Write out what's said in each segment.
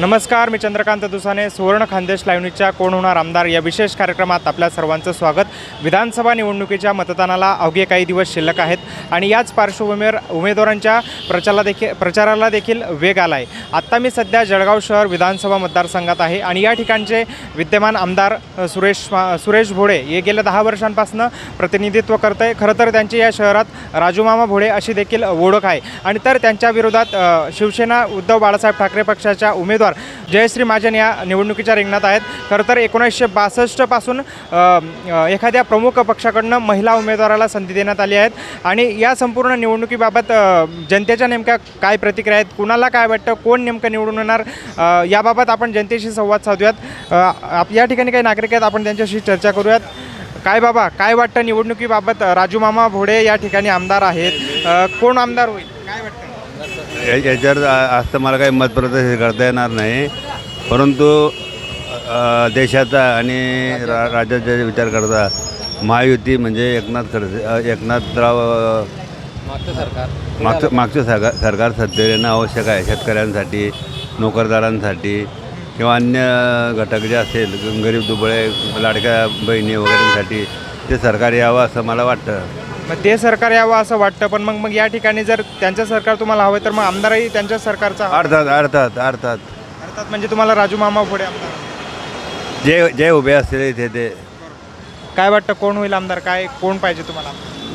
नमस्कार मी चंद्रकांत दुसाने. सुवर्ण खानदेश लाईव्ह न्यूजच्या कोण होणार आमदार या विशेष कार्यक्रमात आपल्या सर्वांचं स्वागत. विधानसभा निवडणुकीच्या मतदानाला अवघे काही दिवस शिल्लक आहेत आणि याच पार्श्वभूमीवर उमेदवारांच्या प्रचाराला देखील प्रचाराला देखील वेग आला आहे आत्ता मी सध्या जळगाव शहर विधानसभा मतदारसंघात आहे आणि या ठिकाणचे विद्यमान आमदार सुरेश सुरेश भोडे हे गेल्या दहा वर्षांपासून प्रतिनिधित्व करत आहे खरं तर त्यांची या शहरात राजूमामा भोळे अशी देखील ओळख आहे. आणि तर त्यांच्या विरोधात शिवसेना उद्धव बाळासाहेब ठाकरे पक्षाच्या उमेदवार जयश्री महाजन या निवडणुकीच्या रिंगणात आहेत. खरं तर एकोणीसशे बासष्टपासून एखाद्या प्रमुख पक्षाकडनं महिला उमेदवाराला संधी देण्यात आली आहेत. आणि या संपूर्ण निवडणुकीबाबत जनतेच्या नेमक्या काय प्रतिक्रिया आहेत कुणाला काय वाटतं कोण नेमकं निवडून येणार याबाबत आपण जनतेशी संवाद साधूयात. आप या ठिकाणी काही नागरिक आहेत आपण त्यांच्याशी चर्चा करूयात. काय बाबा काय वाटतं निवडणुकीबाबत? राजू मामा भोडे या ठिकाणी आमदार आहेत. कोण आमदार होईल? काय वाटतं? या- याच्यावर आज तर मला काही मतप्रदर्शन करता येणार नाही. परंतु देशाचा आणि रा राज्याचा विचार करता महायुती म्हणजे एकनाथ खडसे एकनाथराव अ, मागचं मागचं सरकार सरकार सत्तेवर येणं आवश्यक आहे. शेतकऱ्यांसाठी नोकरदारांसाठी किंवा अन्य घटक जे असेल गरीब दुबळे लाडक्या बहिणी वगैरेंसाठी ते सरकार यावं असं मला वाटतं. मग ते सरकार यावं असं वाटतं पण मग मग या ठिकाणी जर त्यांचं सरकार तुम्हाला हवं तर मग आमदारही त्यांच्या सरकारचा हवा. अर्थात अर्थात अर्थात. अर्थात म्हणजे तुम्हाला राजू मामा भोडे आमदार. जे जे उभे असतील इथे ते. काय वाटतं कोण होईल आमदार? काय कोण पाहिजे तुम्हाला?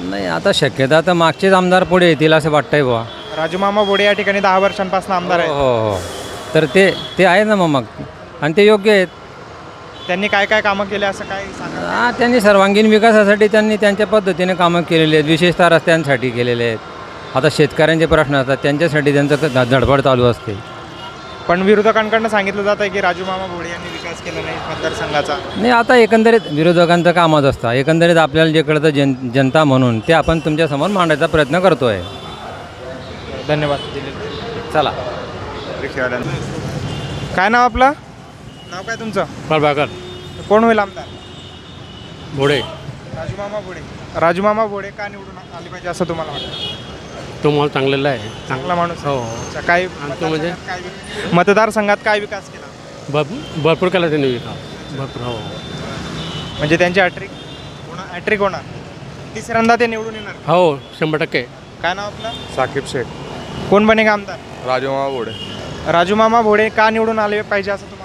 नाही आता शक्यता तर मागचेच आमदार पुढे येतील असं वाटतंय बुवा. राजू मामा भोडे या ठिकाणी दहा वर्षांपासून आमदार हो आहे हो हो. तर ते ते आहे ना मग मग. आणि ते योग्य आहेत. त्यांनी काय काय कामं केले असं काय सांगा हा त्यांनी सर्वांगीण विकासासाठी त्यांनी त्यांच्या पद्धतीने कामं केलेली आहेत विशेषतः रस्त्यांसाठी केलेले आहेत. आता शेतकऱ्यांचे प्रश्न असतात त्यांच्यासाठी त्यांचं धडपड चालू असते. पण विरोधकांकडनं सांगितलं जात आहे की राजू मामा भोडे यांनी विकास केला नाही मतदारसंघाचा. नाही आता एकंदरीत विरोधकांचं कामच असतं. एकंदरीत आपल्याला जे कळतं जन जनता म्हणून ते आपण तुमच्यासमोर मांडायचा प्रयत्न करतो आहे धन्यवाद. चला. काय नाव आपलं? नाव काय तुमचं? प्रभाकर. कोण होईल आमदार? घोडे राजू मामा भोडे राजू मामा भोडे का निवडून आले पाहिजे असं तुम्हाला वाटतं? तो मला चांगलेला आहे. चांगला माणूस आहे. हो अच्छा, काय तो म्हणजे? मतदारसंघात काय मतदारसंघात काय विकास केला? भरपूर भरपूर केला त्यांनी विकास. भरपूर हो म्हणजे त्यांची हॅट्रिक होणार हॅट्रिक होणार. तिसऱ्यांदा ते निवडून येणार. हो शंभर टक्के. काय नाव आपलं? साकीब शेख. कोण बनेगा आमदार? राजूमामा बोडे राजू मामा भोडे का निवडून आले पाहिजे असं तुम्हाला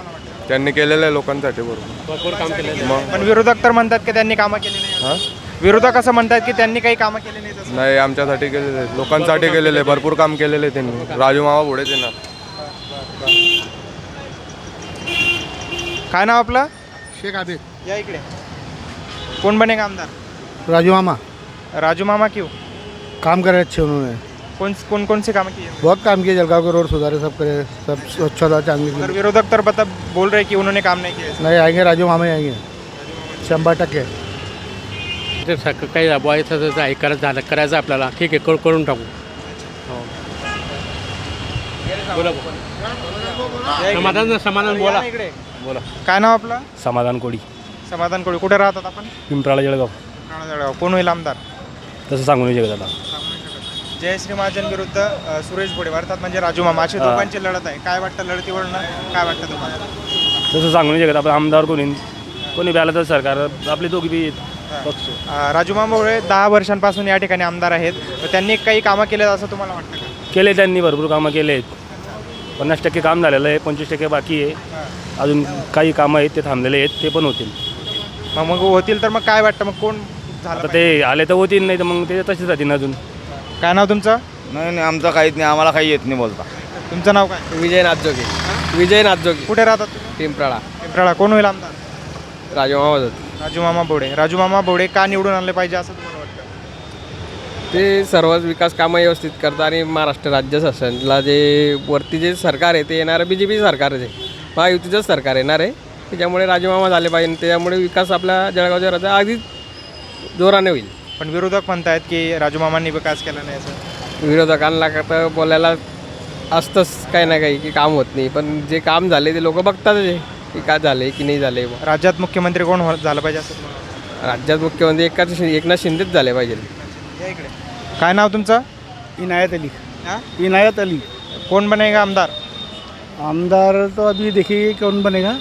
त्यांनी केलेलं आहे लोकांसाठी बरोबर. भरपूर काम केलं मग? पण विरोधक तर म्हणतात की त्यांनी कामं केली नाही हां? विरोधक असं म्हणतात की त्यांनी काही कामं केली नाही तसं नाही आमच्यासाठी केलेले आहे लोकांसाठी केलेले आहे भरपूर काम केलेले आहे त्यांनी. राजूमामा बोडेच येणार काय नाव आपलं? शेख आबिद. या इकडे. कोण बनेगा आमदार? राजू मामा राजू मामा क्यों? काम करे अच्छे उन्होंने कौन कौन कौन से काम किए बहुत काम किए जलगांव के रोड सुधारे सब करे सब स्वच्छता चांदी अगर विरोधक तर बता बोल रहे कि उन्होंने काम नहीं किया। नहीं आएंगे राजू मामा ही आएंगे। शंभर टक्के। ते सक- काही व्हायचं जसं आहे करायचं झालं करायचं आपल्याला ठीक आहे करू करून टाकू। हो। बोला समाधान समाधान बोला। इकडे बोला। काय नाव आपलं? समाधान कोळी समाधान कोळी कुठे राहतात आपण? पिंपराळा जळगाव। राणा जळगाव. कोण होईल आमदार? तसं सांगू नाही शकत आता। जयश्री महाजन विरुद्ध अ, सुरेश भोडे अर्थात म्हणजे राजू मामा. अशी दोघांची लढत आहे. काय वाटतं लढतीवर काय वाटतं तुम्हाला? तसं सांगू नाही शकत आपण. आमदार कोणी? कोणी बी आलं तर सरकार आपले दोघी बी पक्ष अ, राजू मामा भोळे दहा वर्षांपासून या ठिकाणी आमदार आहेत. तर त्यांनी काही कामं केले असं तुम्हाला वाटतं का? केले त्यांनी भरपूर कामं केले आहेत. पन्नास टक्के काम झालेलं आहे. पंचवीस टक्के बाकी आहे. अजून काही कामं आहेत ते थांबलेले आहेत. ते पण होतील. मग मग होतील तर मग काय वाटतं? मग कोण झालं आता ते आले तर होतील नाही तर मग ते तसेच राहतील अजून? काय नाव तुमचं? नाही नाही आमचं काहीच नाही आम्हाला काही येत नाही बोलता. तुमचं नाव काय? विजय नाथजोगी. विजय नाथजोगी. कुठे राहतात तुम्ही? पिंपराळा. पिंपराळा. कोण होईल आमदार? राजमामा राजू मामा भोडे राजू मामा भोडे का निवडून आणले पाहिजे असं तुम्हाला वाटतं? ते सर्वच विकास कामं व्यवस्थित करतात आणि महाराष्ट्र राज्य शासनाला जे वरती जे सरकार आहे ते येणारं बी जे पी सरकारच आहे. महायुतीचंच सरकार येणार आहे. त्याच्यामुळे राजमामा झाले पाहिजे आणि त्याच्यामुळे विकास आपल्या जळगावच्या राज्यात अगदी जोराने होईल. पण विरोधक म्हणतायत की राजू मामांनी विकास केला नाही असं. विरोधकांना तर बोलायला असतंच काही ना काही की काम होत नाही. पण जे काम झाले ते लोक बघतातच आहे की काय झाले की नाही झाले राज्यात मुख्यमंत्री कोण हो- झालं पाहिजे असं तुम्हाला वाटतं? राज्यात मुख्यमंत्री एकाच एकनाथ शिंदेच झाले पाहिजे. या इकडे. काय नाव तुमचं? इनायत अली. हां? इनायत अली. कोण बनेगा आमदार? आमदार तो अभी देखिए कौन बनेगा.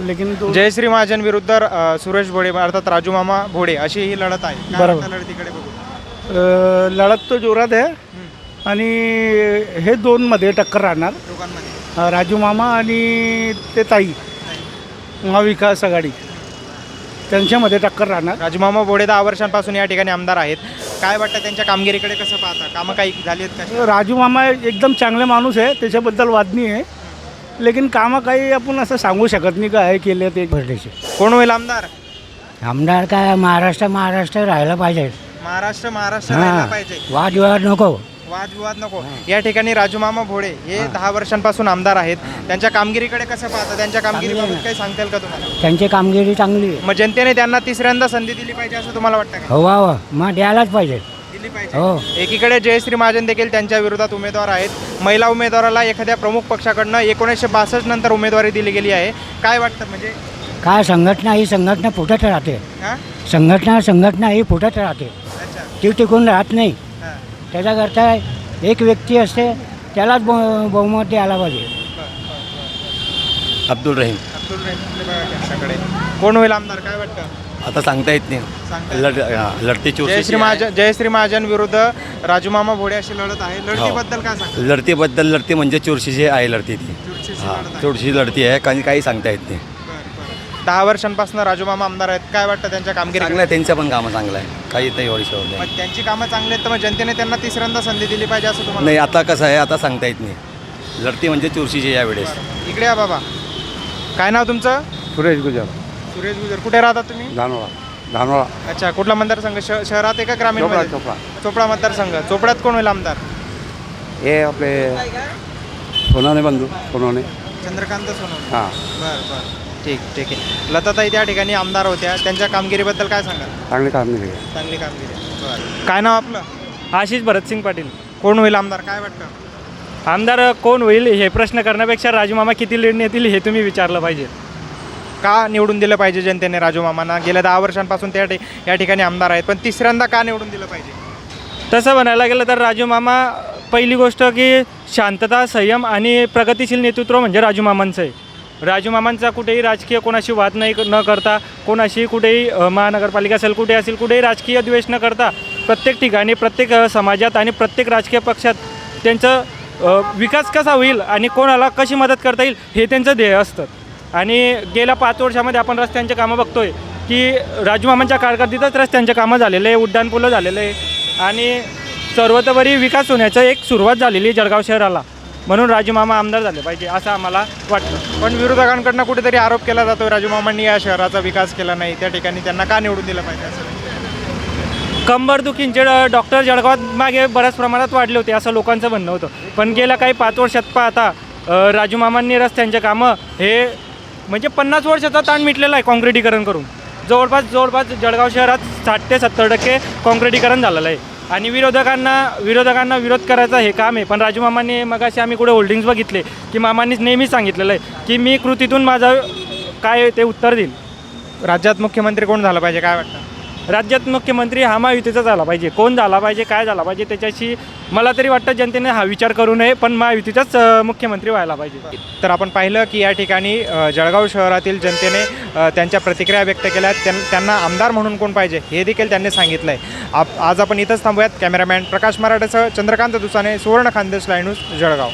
लेकिन तो जयश्री महाजन विरुद्ध अ, सुरेश भोडे अर्थात राजू मामा भोडे अशी ही लढत आहे. काय बरोबर. वाटतं लढतीकडे अ, लढत तो जोरात आहे. आणि हे दोनमध्ये टक्कर राहणार. अ, राजू मामा आणि ते ताई. महाविकास आघाडी. त्यांच्यामध्ये टक्कर राहणार. राजूमामा भोडे दहा वर्षांपासून या ठिकाणी आमदार आहेत. काय वाटतं त्यांच्या कामगिरीकडे कसं पाहता? कामं काही झाली आहेत का? राजू मामा एकदम चांगले माणूस आहे. त्याच्याबद्दल वाद नाही आहे. लेकिन कामं काही आपण असं सांगू शकत नाही काय केले ते. भरण्याचे कोण होईल आमदार? आमदार काय महाराष्ट्र महाराष्ट्र राहायला पाहिजे. महाराष्ट्र महाराष्ट्र राहिला पाहिजे. वादविवाद नको. वादविवाद नको. या ठिकाणी राजूमामा भोडे हे दहा वर्षांपासून आमदार आहेत. त्यांच्या कामगिरीकडे कसं पाहता? त्यांच्या कामगिरीबाबत काही सांगता येईल का तुम्हाला? त्यांची कामगिरी चांगली आहे. मग जनतेने त्यांना तिसऱ्यांदा संधी दिली पाहिजे असं तुम्हाला वाटतं का? हवा हवा मग द्यायलाच पाहिजे. दिली पाहिजे. हो. एकीकडे जयश्री महाजन देखील त्यांच्या विरोधात उमेदवार आहेत. महिला उमेदवाराला एखाद्या प्रमुख पक्षाकडनं एकोणीसशे बासष्ट नंतर उमेदवारी दिली गेली आहे. काय वाटतं म्हणजे? काय संघटना ही संघटना फुटत राहते हा? संघटना संघटना ही फुटत राहते अच्छा. ती टिकून राहत नाही. हा. त्याच्याकरता एक व्यक्ती असते त्यालाच बहु बहुमत द्यायला पाहिजे. अब्दुल रहीम. अब्दुल रहीम कोण होईल आमदार? काय वाटतं? आता सांगता येत नाही. लढ हा, लढती चोरशी जयश्री महाजन जयश्री महाजन विरुद्ध राजूमामा भोडे अशी लढत आहे. लढतीबद्दल काय सांगता? लढतीबद्दल लढती म्हणजे चोरशीची आहे लढती ती. हा. चोरशी लढती आहे काही काही सांगता येत नाही. दहा वर्षांपासून राजूमामा आमदार आहेत. काय वाटतं त्यांच्या कामगिरी? चांगलं आहे त्यांचं पण कामं चांगलं आहे. काही नाही शोध नाही. मग त्यांची कामं चांगली आहेत तर मग जनतेने त्यांना तिसऱ्यांदा संधी दिली पाहिजे असं तुम्हाला नाही आता कसं आहे आता सांगता येत नाही. लढती म्हणजे चोरशीची यावेळेस? इकडे या बाबा. काय नाव तुमचं? सुरेश गुजर. सुरेश गुजर कुठे राहतात तुम्ही? धानोळा धानोळा. अच्छा कुठला मतदारसंघ? श- शहरात आहे का ग्रामीण चोपडा मध्ये? चोपडा. चोपडा मतदारसंघ. चोपड्यात कोण होईल आमदार? हे आपले सोनाने बंधू सोनवणे. चंद्रकांत सोनवणे. हां. बरं बरं. ठीक ठीक आहे. लताताई त्या ठिकाणी आमदार होत्या. त्यांच्या कामगिरीबद्दल काय सांगाल? चांगली कामगिरी चांगली कामगिरी बरं. काय नाव आपलं? आशिष भरतसिंग पाटील. कोण होईल आमदार? काय वाटतं? आमदार कोण होईल हे प्रश्न करण्यापेक्षा राजूमामा किती लीड नेतील हे तुम्ही विचारलं पाहिजे. का निवडून दिलं पाहिजे जनतेने राजू मामांना? गेल्या दहा वर्षांपासून त्या ठि- या ठिकाणी आमदार आहेत पण तिसऱ्यांदा का निवडून दिलं पाहिजे? तसं म्हणायला गेलं तर राजू मामा पहिली गोष्ट की शांतता संयम आणि प्रगतिशील नेतृत्व म्हणजे राजू मामांचं आहे राजू मामांचा कुठेही राजकीय कोणाशी वाद नाही न करता कोणाशी कुठेही अ, महानगरपालिका असेल कुठे असेल कुठेही राजकीय द्वेष न करता प्रत्येक ठिकाणी प्रत्येक अ, समाजात आणि प्रत्येक राजकीय पक्षात त्यांचं अ, विकास कसा होईल आणि कोणाला कशी मदत करता येईल हे त्यांचं ध्येय असतं. आणि गेल्या पाच वर्षामध्ये आपण रस्त्यांचे कामं बघतोय की राजूमामांच्या कारकिर्दीतच रस्त्यांचे कामं झालेले आहे उड्डाणपुलं झालेलं आहे. आणि सर्वतोपरी विकास होण्याचं एक सुरुवात झालेली आहे जळगाव शहराला. म्हणून राजूमामा आमदार झाले पाहिजे असं आम्हाला वाटतं. पण विरोधकांकडनं कुठेतरी आरोप केला जातो राजू मामांनी या शहराचा विकास केला नाही त्या ठिकाणी त्यांना का निवडून दिलं पाहिजे असं? कंबरदुखींचे डॉक्टर जळगावात मागे बऱ्याच प्रमाणात वाढले होते असं लोकांचं म्हणणं होतं. पण गेल्या काही पाच वर्षात पाहता राजूमामांनी रस्त्यांचे कामं हे म्हणजे पन्नास वर्षाचा ताण मिटलेला आहे काँक्रिटीकरण करून. जवळपास जवळपास जळगाव शहरात साठ ते सत्तर टक्के काँक्रिटीकरण झालेलं आहे. आणि विरोधकांना विरोधकांना विरोध करायचं हे काम आहे. पण राजूमामांनी मगाशी आम्ही कुठे होल्डिंग्स बघितले की मामांनीच नेहमीच सांगितलेलं आहे की मी कृतीतून माझं काय ते उत्तर देईल राज्यात मुख्यमंत्री कोण झालं पाहिजे? काय वाटतं? राज्यात मुख्यमंत्री हा महायुतीचा झाला पाहिजे. कोण झाला पाहिजे काय झाला पाहिजे त्याच्याशी मला तरी वाटतं जनतेने हा विचार करू नये पण महायुतीचाच मुख्यमंत्री व्हायला पाहिजे. तर आपण पाहिलं की या ठिकाणी जळगाव शहरातील जनतेने त्यांच्या प्रतिक्रिया व्यक्त केल्या. आहेत त्यां- त्यांना आमदार म्हणून कोण पाहिजे हे देखील त्यांनी सांगितलं आहे आप आज आपण इथंच थांबूयात. कॅमेरामॅन प्रकाश मराठेसह चंद्रकांत दुसाने सुवर्ण खानदेश लाईन्यूज जळगाव.